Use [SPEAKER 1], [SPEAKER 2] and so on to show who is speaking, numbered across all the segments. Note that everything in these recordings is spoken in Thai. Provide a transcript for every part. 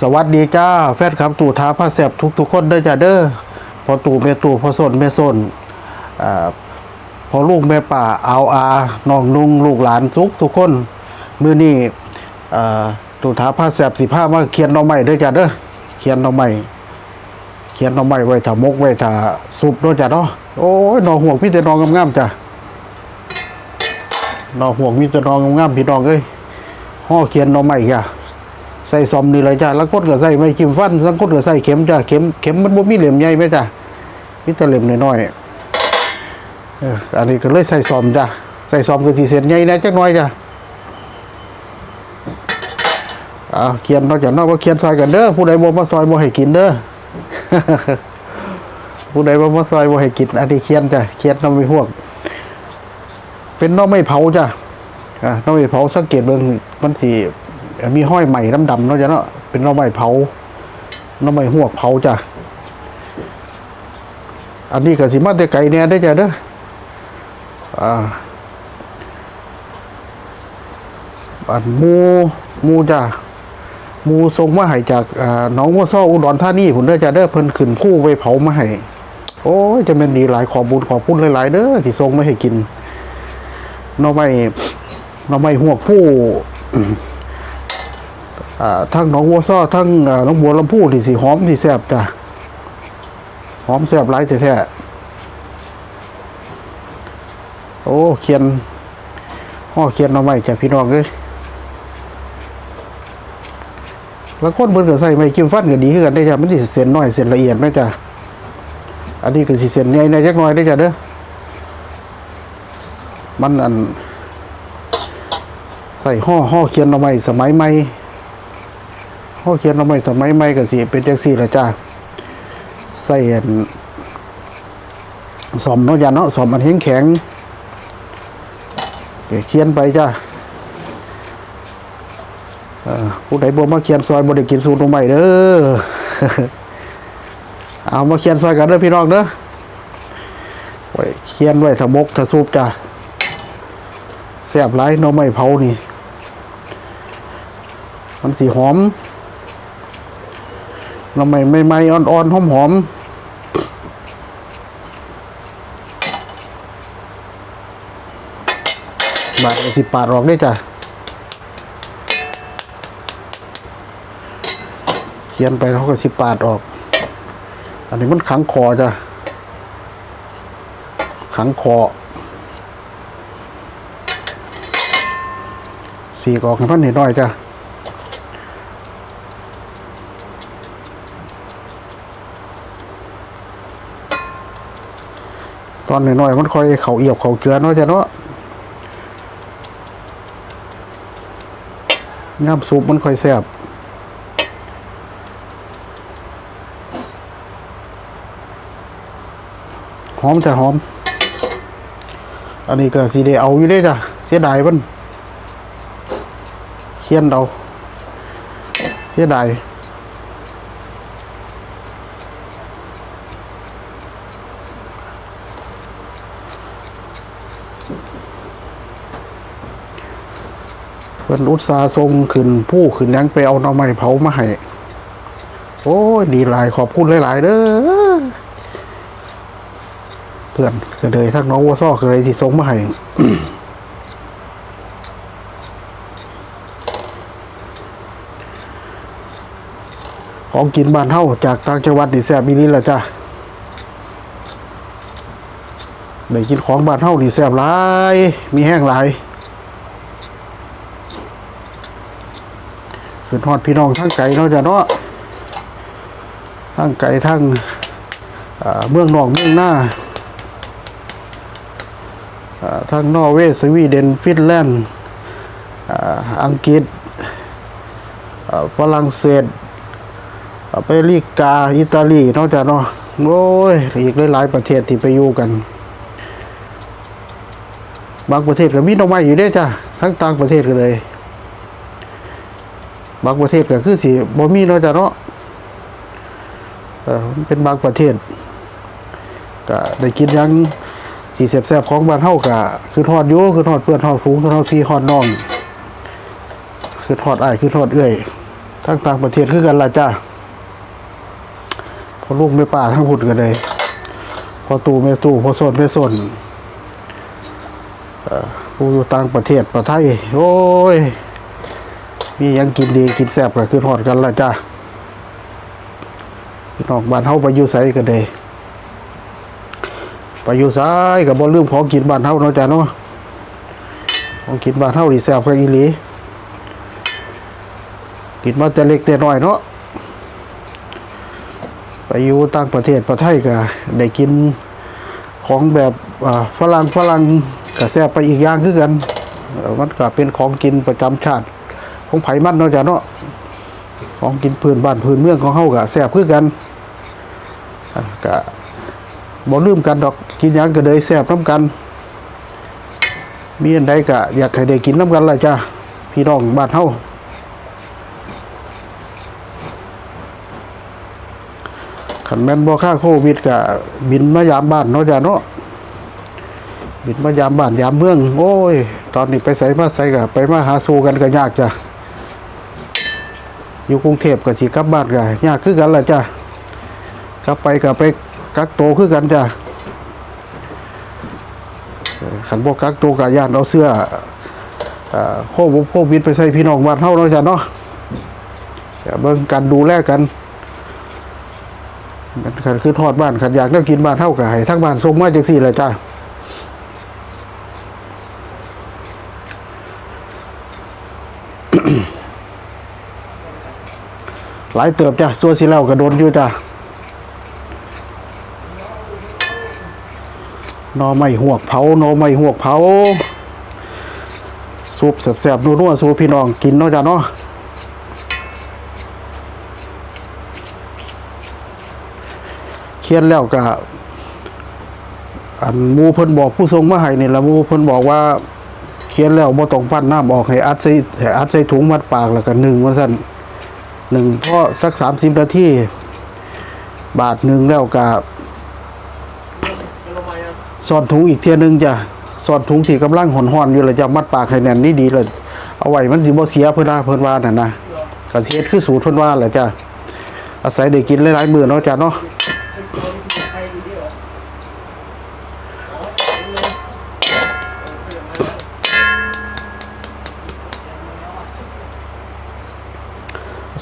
[SPEAKER 1] สวัสดีจ้าแฟนครับตู่ท้าผ้าแสบทุกทุกๆคนเด้อจ้าเด้อพอตู่แม่ตู่พอสนแม่สนอพอลูกแม่ป่าเอาอาน้องนุงลูกหลานทุกทุกคนมือนี้อ่ตู่ท้าผ้าแสบสิผ้ามาเขียนหน่อไม้เด้อจ้าเด้อเขียนหน่อไม้เขียนหน่อไม้ไว้ถ้ามกไว้ถ้าซุปเด้อจ้าเนาะโอ้ยหน่อห่วงพี่แต่น้องงามๆจ้ะหน่อห่วงมีแต่น้องงามๆพี่น้องเอ้ยห่อเขียนหน่อไม้จ้ะ ใส่ซอมนี่เลยจ้ะแล้วกดก็ใส่ไม่จิ้มฟันสังกดก็ใส่เข็มจ้ะเข็มเข็มมันบ่มีเหลี่ยมใหญ่ไหมจ้ะมีแต่เหลี่ยมน้อยๆอันนี้ก็เลยใส่ซอมจ้ะใส่ซอมก็สิเส้นใหญ่น่จักน่อยจ้ะอ่าเขียนนอกจากนอกว่าเขียนซอยกันเด้อผู้ใดบ่มาซอยบ่ให้กินเด้อผู้ใดบ่มาซอยบ่ให้กินอันนี้เขียนจ้ะเขียนน้ำไม่พวก เป็นน้อไม่เผาจ้ะอ่าน้อไม่เผาสังเกตเบิ่งมันสิ มีห้อยใหม่ดำๆเนาะจ้ะเนาะเป็นน้อไม้เผาน้อไม้หวเผาจ้ะอันนี้ก็สิมาแต่ไก่เนี่ยได้จ้ะเด้ออ่าอันมูมูจ้ะมูส่งมาให้จากอ่าหนองวัวซ้ออุดรธานีพุ่นเด้จ้ะเด้อเพิ่นขึ้นผู้ไปเผามาให้โอ้ยจะเป็นดีหลายขอบุญขอบคุณหลายๆเด้อที่ส่งมาให้กินน้อไม้หน้อไม้หวผู้ ทั้งหนองวัวซ้อทั้งหนองบัวลำพูที่สีหอมสีแซบจ้ะหอมแซบหลายแท้ๆโอ้เขียนห่อเขียนเอาไม้จ้ะพี่น้องเอ้ยแล้วคนเบิ่นก็ใส่ไม้กิ้มฟันก็ดีคือกันได้จ้ะมันสิเส้นน้อยเส้นละเอียดไหมจ้ะอันนี้ก็สิเส้นใหญ่ในจักน่อยได้จ้ะเด้อมันอันใส่ห่อห่อเขียนเอาไม้สมัยใหม่ ขาเขียนเราไม่สมัยใหม่ก็สิเป็นจังซี่ละจ้าใส่อันสอมเนาะยาเนาะสอมมันแข็งแข็งเดี๋ยวเขียนไปจ้าอ่อผู้ใดบ่มาเขียนซอยบ่ได้กินสูตรตรงใหม่เด้อเอามาเขียนซอยกันเด้อพี่น้องเด้อไว้เขียนไว้ถ้ามกถ้าซุปจ้าแซ่บหลายหน่อไม้เผานี่ มันสีหอม เราไม่ไม่ไม่อ่อนๆหอมหอมบาทสิบบาทออกได้จ้ะเขียนไปเขาก็สิบบาทออก อันนี้มันขังคอจ้ะขังคอสีกออกให้พันนิดหน่อยจ้ะ ตอนน้อยๆมันค่อยเขาเอียบเขาเกลือเนาะจ้ะเนาะน้ำซุปมันค่อยแซ่บหอมแต่หอม อันนี้ก็สีเดเอาอยู่เลยจ้ะเสียดายมันเคียนเราเสียดาย พิ่นอุตสาทรงขึ้นผู้ขึ้นยังไปเอาหน่อไม้เผามาให้โอ้ยดีหลายขอบคุณหลาย ๆ เด้อเพื่อนก็เลยทั้งน้องวัวซ้อก็เลยสิส่งมาให้ของกินบ้านเฮาจากต่างจังหวัดนี่แซ่บอีนี้แหละจ้ะได้กินของบ้านเฮานี่แซ่บหลาย มีแห้งหลาย ขึ้นฮอดพี่น้องทั้งไก่เนาะจ้ะเนาะทั้งไก่ทั้งเมืองนอกเมืองหน้าทั้งนอร์เวย์สวีเดนฟินแลนด์อังกฤษฝรั่งเศสอเมริกา อิตาลีนาะจ้ะเนาะโอ้ยอีกหลายๆประเทศที่ไปอยู่กัน บางประเทศก็มีน่อไม้อยู่ด้อจ้ะทั้งต่างประเทศกันเลย บางประเทศก็คือสิบ่มีเนาะจ้ะเนาะเป็นบางประเทศก็ได้กินยังสีแซ่บๆของบ้านเฮาก็คือทอดอยู่คือทอดเพื่อนทอดฝูงคือทอดพี่ทอดน้อง คือทอดอ้ายคือทอดเอื้อยทั้งต่างประเทศคือกันล่ะจ้าพอลูกไม่ป่าทั้งพุ่นกันเลยพอตู่ไม่ตู่พอโซนไม่โซนอ่อผู้อยู่ต่างประเทศประไทยโอ้ย มียังกินดีกินแซ่บก็คือหอดกันละจ้าพี่น้องบ้านเฮาไปอยู่ไสกันเลยไปอยู่ไสก็บ่ลืมของกินบ้านเฮาเนาะจ้าเนาะของกินบ้านเฮานี่แซ่บกันอีหลีกินมาแต่เล็กแต่น้อยเนาะไปอยู่ต่างประเทศประเทศก็ได้กินของแบบฝรั่งฝรั่งก็แซ่บไปอีกอย่างคือกันมันก็เป็นของกินประจำชาติ ของไผ่มันเนาะจ้ะเนาะของกินพื้นบ้านพื้นเมืองของเฮาก็แซ่บคือกันอะบ่ลืมกันดอกกินหยังก็เลยแซ่บน้ำกัน มีอันใดก็อยากให้ได้กินน้ำกันล่ะจ้ะพี่น้องบ้านเฮาขันแม่นบ่ค่าโควิดก็บินมายามบ้านเนาะจ้ะเนาะบินมายามบ้านยามเมือง โอ้ย ตอนนี้ไปใส่มาใส่ก็ไปมาหาสู่กันก็ยากจ้ะ อยู่กรุงเทพก็สิกลับบ้านก็ยากคือกันล่ะจ้ะกลับไปก็ไปกักโตคือกันจ้ะขันบ่กักโตก็ย่านเอาเสื้อโควิดโควิดไปใส่พี่น้องบ้านเฮาเนาะจ้ะเนาะก็เบิ่งกันดูแลกันมันขันขึ้นทอดบ้านขันอยากเลือกกินบ้านเท่ากับให้ทั้งบ้านส่งมาจังสี่เลยจ้า หลายเติบจ้ะซัวสิแล้วกระโดนอยู่จ้ะนอไม่หวกเผานอไม่หวกเผาซุปแสบๆนัวๆสูพี่น้องกินเนาะจ้ะเนาะเขียนแล้วก็อันมูเพิ่นบอกผู้ทรงมาให้นี่ละมูเพิ่นบอกว่าเขียนแล้วบ่ต้องปั้นน้ำออกให้อัดใส่ให้อัดใส่ถุงมัดปากแล้วก็หนึ่งว่าซั่น หนึ่งพอสักสามสิบนาทีบาทหนึ่งแล้วก็ซ่อนถุงอีกเที่ยหนึงจ้ะซ่อนถุงสีกำลังหอนหอนอยู่เลยจะมัดปากให้แน่นนี่ดีเลยเอาไว้มันสิบ่เสียเพิ่นว่าเพิ่นว่าน่ะนะกระเทียดคือสูตรเพิ่นว่าเลยจ้ะอาศัยได้กินหลายๆมือเนาะจ้ะเนาะ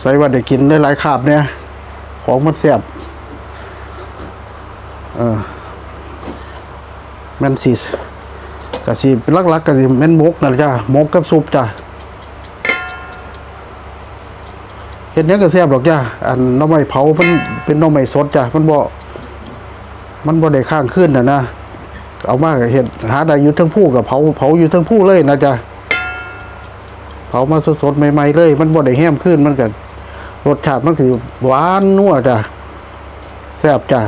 [SPEAKER 1] ใส่ว่าได้กินได้หลายคาบเนี่ย ของมันแซ่บเออแม่นสิกะสิเป็นลักๆกะสิแมนมกนั่นจ้ะมกกับซุปจ้ะเฮ็ดหยังก็แซ่บดอกจ้ะอันน้ำไม้เผามันเป็นน้ำไม้สดจ้ะมันบ่มันบ่ได้ข้างขึ้นนะนะเอามากเฮ็ดหาได้อยู่ทั้งผู้กับเผาเผาอยู่ทั้งผู้เลยนะจ้ะเผามาสดๆใหม่ๆเลย มันบ่ได้แห้มขึ้นมันก็ รสชาติมันคือหวานนัวจ้ะแซ่บจ้ะ